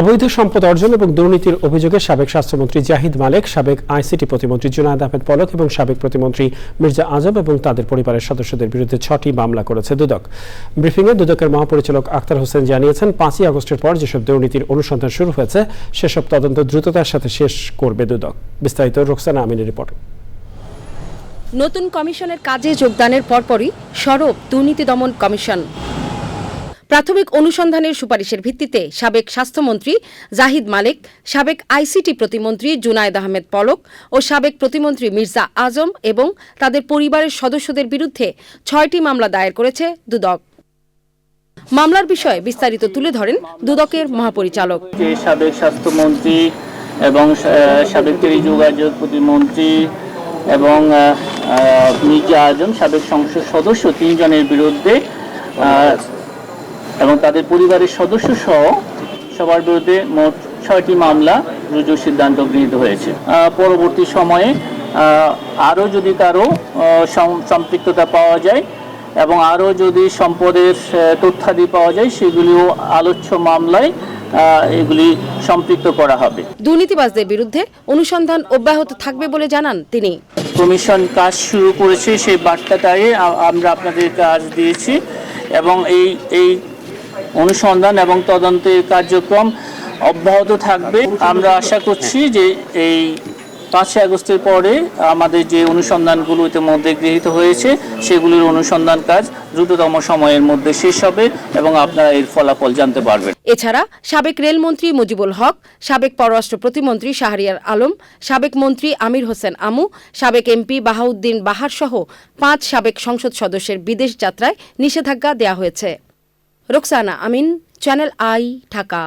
অবৈধ সম্পদ অর্জন এবং দুর্নীতির অভিযোগে সাবেক স্বাস্থ্যমন্ত্রী জাহিদ মালেক, সাবেক আইসিটি প্রতিমন্ত্রী জুনায়দ আহমেদ পলক এবং সাবেক প্রতিমন্ত্রী মির্জা আজম এবং তাদের পরিবারের সদস্যদের বিরুদ্ধে ছটি মামলা করেছে দুদক। ব্রিফিংয়ে দুদকের মহাপরিচালক আক্তার হোসেন জানিয়েছেন, পাঁচই আগস্টের পর যেসব দুর্নীতির অনুসন্ধান শুরু হয়েছে, সেসব তদন্ত দ্রুততার সাথে শেষ করবে দুদক। বিস্তারিত রোকসানা আমিনের রিপোর্ট। নতুন কমিশনের কাজে যোগদানের পরপরই সরব দুর্নীতি দমন কমিশন। প্রাথমিক অনুসন্ধানের সুপারিশের ভিত্তিতে সাবেক স্বাস্থ্যমন্ত্রী জাহিদ মালেক, সাবেক আইসিটি প্রতিমন্ত্রী জুনায়দ আহমেদ পলক ও সাবেক প্রতিমন্ত্রী মির্জা আজম এবং তাদের পরিবারের সদস্যদের বিরুদ্ধে ছয়টি মামলা দায়ের করেছে দুদক। মামলার বিষয়ে বিস্তারিত তুলে ধরেন দুদকের মহাপরিচালক। সাবেক স্বাস্থ্যমন্ত্রী এবং সাবেক যোগাযোগ প্রতিমন্ত্রী এবং মির্জা আজম সাবেক সংসদ সদস্য তিনজনের বিরুদ্ধে এবং তাদের পরিবারের সদস্য সহ সবার বিরুদ্ধে মোট ছয়টি মামলা রুজুর সিদ্ধান্ত গৃহীত হয়েছে। পরবর্তী সময়ে আরও যদি কারও সম্পৃক্ততা পাওয়া যায় এবং আরও যদি সম্পদের তথ্যাদি পাওয়া যায় সেগুলিও আলোচ্য মামলায় এগুলি সম্পৃক্ত করা হবে। দুর্নীতিবাজদের বিরুদ্ধে অনুসন্ধান অব্যাহত থাকবে বলে জানান তিনি। কমিশন কাজ শুরু করেছে সেই বার্তাটাই আমরা আপনাদের কাজ দিয়েছি এবং এই এই অনুসন্ধান এবং তদন্তের কার্যক্রম অব্যাহত থাকবে। আমরা আশা করছি যে এই পাঁচই আগস্টের পরে আমাদের যে অনুসন্ধানগুলো ইতিমধ্যে গৃহীত হয়েছে, সেগুলির অনুসন্ধান কাজ দ্রুততম সময়ের মধ্যে শেষ হবে এবং আপনারা এর ফলাফল জানতে পারবেন। এছাড়া সাবেক রেলমন্ত্রী মুজিবুল হক, সাবেক পররাষ্ট্র প্রতিমন্ত্রী শাহরিয়ার আলম, সাবেক মন্ত্রী আমির হোসেন আমু, সাবেক এমপি বাহাউদ্দিন বাহার সহ পাঁচ সাবেক সংসদ সদস্যের বিদেশ যাত্রায় নিষেধাজ্ঞা দেওয়া হয়েছে। Roksana Amin channel I Dhaka.